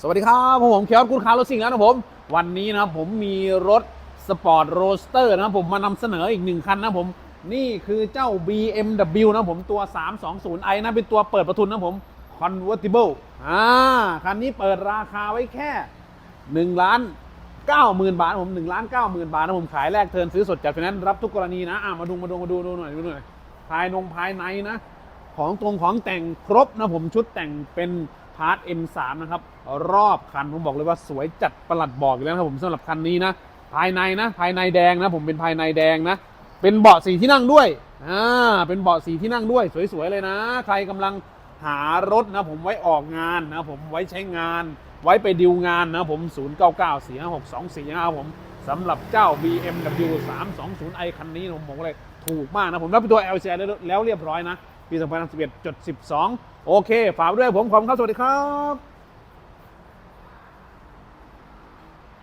สวัสดีครับผมเคียร์คุณคาร์รถสิ่งแล้วนะผม วันนี้นะผมมีรถสปอร์ตโรสเตอร์นะผมมานำเสนออีกหนึ่งคันนะผม นี่คือเจ้า BMW นะผมตัว 320i นะเป็นตัวเปิดประทุนนะผม convertible อ่าคันนี้เปิดราคาไว้แค่1ล้าน90,000 บาทนะผม1ล้าน90,000 บาทนะผมขายแรกเทินซื้อสดจัดไฟแนนซ์รับทุกกรณีนะอะมาดูมาดูมาดูดูหน่อยดูหน่อยภายนงภายในนะ ของตรงของแต่งครบนะผมชุดแต่งเป็นพาร์ท M3 นะครับ รอบคันผมบอกเลยว่าสวยจัดประหลัดบอกอยู่แล้วนะครับผมสำหรับคันนี้นะ ภายในนะ ภายในแดงนะ ผมเป็นภายในแดงนะ เป็นเบาะสีที่นั่งด้วยอ่าเป็นเบาะสีที่นั่งด้วยสวยๆเลยนะ ใครกำลังหารถนะผมไว้ออกงานนะผมไว้ใช้งาน ไว้ไปดิวงานนะผม0 9 9 4 5 6 2 4 5ผมสำหรับเจ้า BMW 320i คันนี้ผมบอกเลยถูกมากนะผมรับเป็นตัว LCR แล้วแล้วเรียบร้อยนะ ปี 2011.12 โอเค ฝากด้วยผมขอบคุณครับ สวัสดีครับ